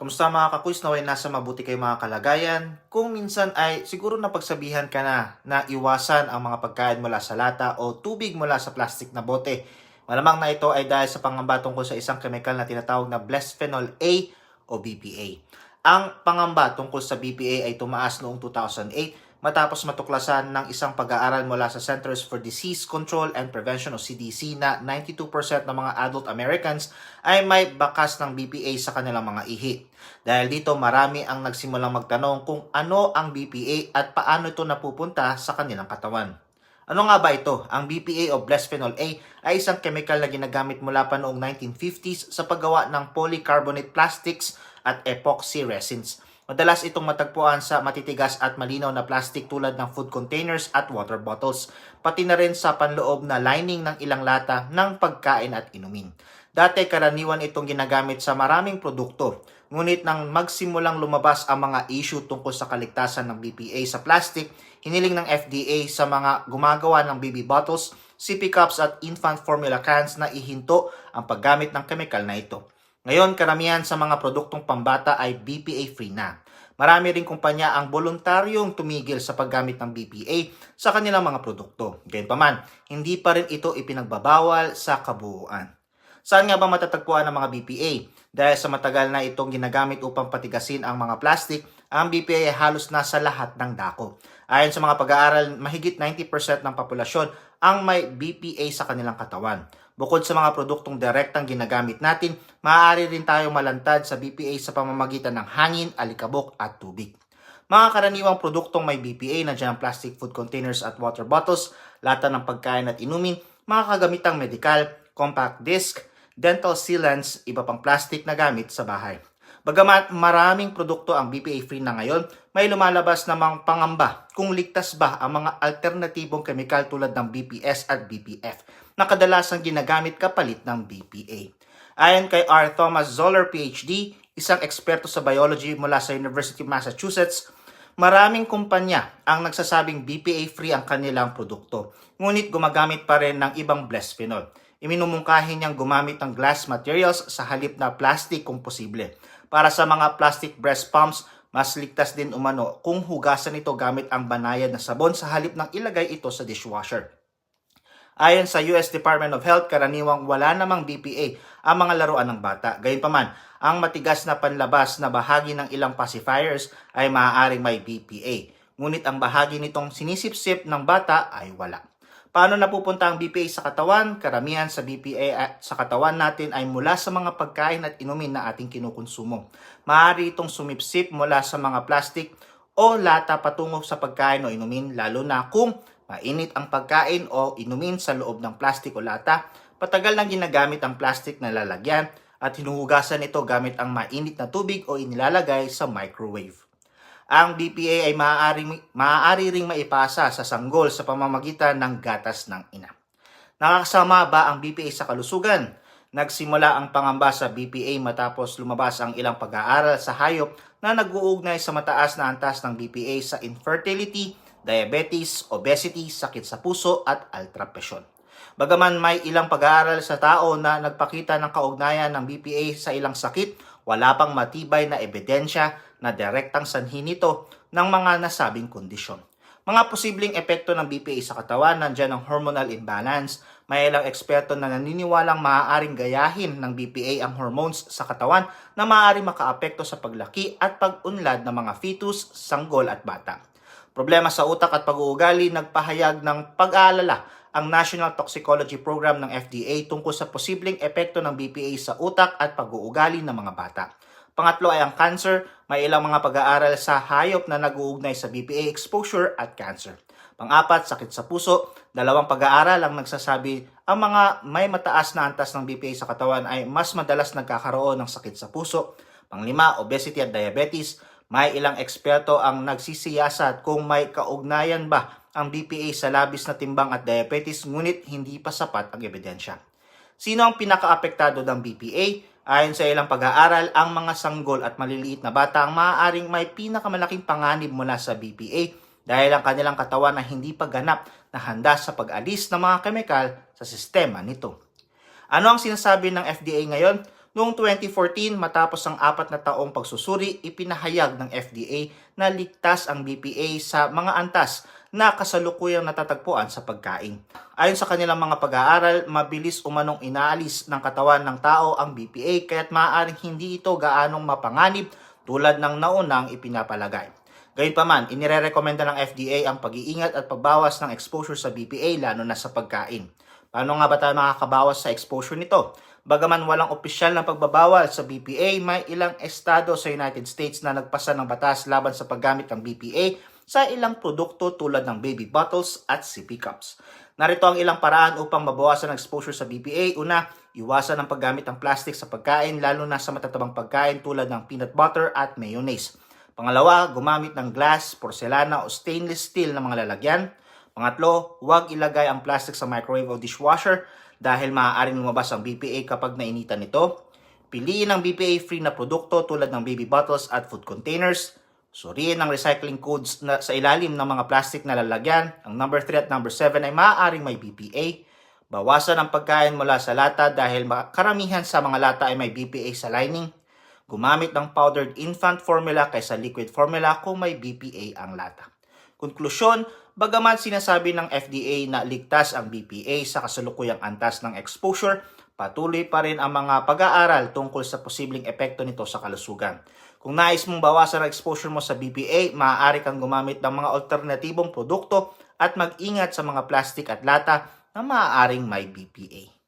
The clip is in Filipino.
Kamusta mga kakuis naway nasa mabuti kayo mga kalagayan? Kung minsan ay siguro napagsabihan ka na na iwasan ang mga pagkain mula sa lata o tubig mula sa plastic na bote. Malamang na ito ay dahil sa pangamba tungkol sa isang chemical na tinatawag na Bisphenol A o BPA. Ang pangamba tungkol sa BPA ay tumaas noong 2008 matapos matuklasan ng isang pag-aaral mula sa Centers for Disease Control and Prevention o CDC na 92% ng mga adult Americans ay may bakas ng BPA sa kanilang mga ihi. Dahil dito marami ang nagsimulang magtanong kung ano ang BPA at paano ito napupunta sa kanilang katawan. Ano nga ba ito? Ang BPA o Bisphenol A ay isang chemical na ginagamit mula pa noong 1950s sa paggawa ng polycarbonate plastics at epoxy resins. Madalas itong matagpuan sa matitigas at malinaw na plastic tulad ng food containers at water bottles, pati na rin sa panloob na lining ng ilang lata ng pagkain at inumin. Dati karaniwan itong ginagamit sa maraming produkto, ngunit nang magsimulang lumabas ang mga issue tungkol sa kaligtasan ng BPA sa plastic, hiniling ng FDA sa mga gumagawa ng baby bottles, sippy cups at infant formula cans na ihinto ang paggamit ng chemical na ito. Ngayon, karamihan sa mga produktong pambata ay BPA-free na. Marami ring kumpanya ang voluntaryong tumigil sa paggamit ng BPA sa kanilang mga produkto. Gayunpaman, hindi pa rin ito ipinagbabawal sa kabuuan. Saan nga ba matatagpuan ang mga BPA? Dahil sa matagal na itong ginagamit upang patigasin ang mga plastic, ang BPA ay halos nasa lahat ng dako. Ayon sa mga pag-aaral, mahigit 90% ng populasyon ang may BPA sa kanilang katawan. Bukod sa mga produktong direktang ginagamit natin, maaari rin tayong malantad sa BPA sa pamamagitan ng hangin, alikabok at tubig. Mga karaniwang produktong may BPA na dyan ang plastic food containers at water bottles, lata ng pagkain at inumin, mga kagamitang medikal, compact disc, dental sealants, iba pang plastic na gamit sa bahay. Bagamat maraming produkto ang BPA-free na ngayon, may lumalabas namang pangamba kung ligtas ba ang mga alternatibong kemikal tulad ng BPS at BPF na kadalasang ginagamit kapalit ng BPA. Ayon kay R. Thomas Zoller, PhD, isang eksperto sa biology mula sa University of Massachusetts, maraming kumpanya ang nagsasabing BPA-free ang kanilang produkto, ngunit gumagamit pa rin ng ibang bisphenol. Iminumungkahi niyang gumamit ng glass materials sa halip na plastic kung posible. Para sa mga plastic breast pumps, mas ligtas din umano kung hugasan ito gamit ang banayad na sabon sa halip ng ilagay ito sa dishwasher. Ayon sa US Department of Health, karaniwang wala namang BPA ang mga laruan ng bata. Gayunpaman, ang matigas na panlabas na bahagi ng ilang pacifiers ay maaaring may BPA. Ngunit ang bahagi nitong sinisipsip ng bata ay wala. Paano napupunta ang BPA sa katawan? Karamihan sa BPA at sa katawan natin ay mula sa mga pagkain at inumin na ating kinukonsumo. Maaari itong sumipsip mula sa mga plastic o lata patungo sa pagkain o inumin lalo na kung mainit ang pagkain o inumin sa loob ng plastic o lata, patagal nang ginagamit ang plastic na lalagyan at hinuhugasan ito gamit ang mainit na tubig o inilalagay sa microwave. Ang BPA ay maaari, maaari ring maipasa sa sanggol sa pamamagitan ng gatas ng ina. Nakakasama ba ang BPA sa kalusugan? Nagsimula ang pangamba sa BPA matapos lumabas ang ilang pag-aaral sa hayop na nag-uugnay sa mataas na antas ng BPA sa infertility, diabetes, obesity, sakit sa puso at ultrapresyon. Bagaman may ilang pag-aaral sa tao na nagpakita ng kaugnayan ng BPA sa ilang sakit, wala pang matibay na ebidensya na direktang sanhi nito ng mga nasabing kondisyon. Mga posibleng epekto ng BPA sa katawan, nandyan ang hormonal imbalance. May ilang eksperto na naniniwalang maaaring gayahin ng BPA ang hormones sa katawan na maaaring makaapekto sa paglaki at pag-unlad ng mga fetus, sanggol at bata. Problema sa utak at pag-uugali nagpahayag ng pag-aalala ang National Toxicology Program ng FDA tungkol sa posibleng epekto ng BPA sa utak at pag-uugali ng mga bata. Pangatlo ay ang cancer. May ilang mga pag-aaral sa hayop na nag-uugnay sa BPA exposure at cancer. Pang-apat, sakit sa puso. Dalawang pag-aaral ang nagsasabi ang mga may mataas na antas ng BPA sa katawan ay mas madalas nagkakaroon ng sakit sa puso. Panglima, obesity at diabetes. May ilang eksperto ang nagsisiyasat kung may kaugnayan ba ang BPA sa labis na timbang at diabetes ngunit hindi pa sapat ang ebidensya. Sino ang pinakaapektado ng BPA? Ayon sa ilang pag-aaral, ang mga sanggol at maliliit na bata ang maaaring may pinakamalaking panganib mula sa BPA dahil ang kanilang katawan na hindi pa ganap na handa sa pag-alis ng mga kemikal sa sistema nito. Ano ang sinasabi ng FDA ngayon? Noong 2014, matapos ang apat na taong pagsusuri, ipinahayag ng FDA na ligtas ang BPA sa mga antas na kasalukuyang natatagpuan sa pagkain. Ayon sa kanilang mga pag-aaral, mabilis umanong inaalis ng katawan ng tao ang BPA kaya't maaaring hindi ito gaanong mapanganib tulad ng naunang ipinapalagay. Gayunpaman, inirerekomenda ng FDA ang pag-iingat at pagbawas ng exposure sa BPA lalo na sa pagkain. Paano nga ba tayo makakabawas sa exposure nito? Bagaman walang opisyal na pagbabawal sa BPA, may ilang estado sa United States na nagpasa ng batas laban sa paggamit ng BPA sa ilang produkto tulad ng baby bottles at sippy cups. Narito ang ilang paraan upang mabawasan ang exposure sa BPA. Una, iwasan ang paggamit ng plastic sa pagkain lalo na sa matatabang pagkain tulad ng peanut butter at mayonnaise. Pangalawa, gumamit ng glass, porselana o stainless steel na mga lalagyan. Pangatlo, huwag ilagay ang plastic sa microwave o dishwasher dahil maaaring lumabas ang BPA kapag nainitan ito. Piliin ang BPA-free na produkto tulad ng baby bottles at food containers. Suriin ang recycling codes na sa ilalim ng mga plastic na lalagyan. Ang number 3 at number 7 ay maaaring may BPA. Bawasan ang pagkain mula sa lata dahil karamihan sa mga lata ay may BPA sa lining. Gumamit ng powdered infant formula kaysa liquid formula kung may BPA ang lata. Konklusyon, bagaman sinasabi ng FDA na ligtas ang BPA sa kasalukuyang antas ng exposure, patuloy pa rin ang mga pag-aaral tungkol sa posibleng epekto nito sa kalusugan. Kung nais mong bawasan ang exposure mo sa BPA, maaari kang gumamit ng mga alternatibong produkto at mag-ingat sa mga plastic at lata na maaaring may BPA.